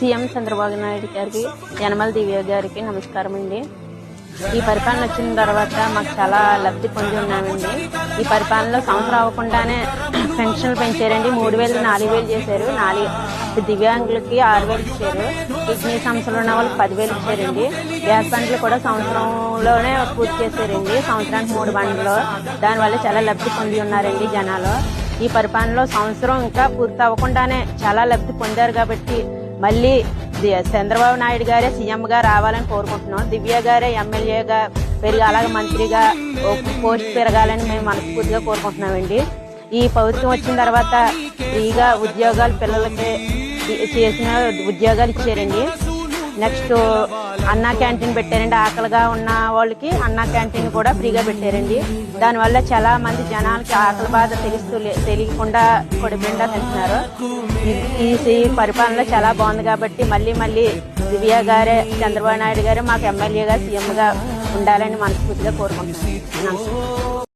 CM Chandrababu Naidu గారికి యనమల దివ్య గారికి నమస్కారం అండి ఈ పరిపాలన వచ్చిన తర్వాత మాకు చాలా లబ్ధి పొంది ఉన్నామండి. ఈ పరిపాలనలో సంవత్సరం అవ్వకుండానే పెన్షన్లు పెంచారండి. మూడు వేలు నాలుగు వేలు చేశారు. నాలుగు దివ్యాంగులకి ఆరు వేలు ఇచ్చారు. కిడ్నీ సమస్యలు ఉన్న వాళ్ళకి పదివేలు ఇచ్చారండి. గ్యాస్ బండ్లు కూడా సంవత్సరంలోనే పూర్తి చేశారండి. సంవత్సరానికి మూడు బండ్లు. దానివల్ల చాలా లబ్ధి పొంది ఉన్నారండి జనాలు. ఈ పరిపాలనలో సంవత్సరం ఇంకా పూర్తి అవ్వకుండానే చాలా లబ్ధి పొందారు కాబట్టి మళ్ళీ చంద్రబాబు నాయుడు గారే సీఎంగా రావాలని కోరుకుంటున్నాం. దివ్య గారే ఎమ్మెల్యేగా పెరిగి అలాగే మంత్రిగా ఓ పోస్ట్ పెరగాలని మేము మనస్ఫూర్తిగా కోరుకుంటున్నామండి. ఈ ప్రభుత్వం వచ్చిన తర్వాత ఫ్రీగా ఉద్యోగాలు పిల్లలకి చేసిన ఉద్యోగాలు ఇచ్చారండి. నెక్స్ట్ అన్నా క్యాంటీన్ పెట్టారండి. ఆకలిగా ఉన్న వాళ్ళకి అన్నా క్యాంటీన్ కూడా ఫ్రీగా పెట్టారండి. దానివల్ల చాలా మంది జనాలకి ఆకలి బాధ తెలుస్తూ తెలియకుండా కొడిపిండా తింటున్నారు. ఈ- పరిపాలన చాలా బాగుంది కాబట్టి మళ్ళీ మళ్ళీ దివ్య గారే చంద్రబాబు నాయుడు గారే మాకు ఎమ్మెల్యేగా సీఎంగా ఉండాలని మనస్ఫూర్తిగా కోరుకుంటున్నాను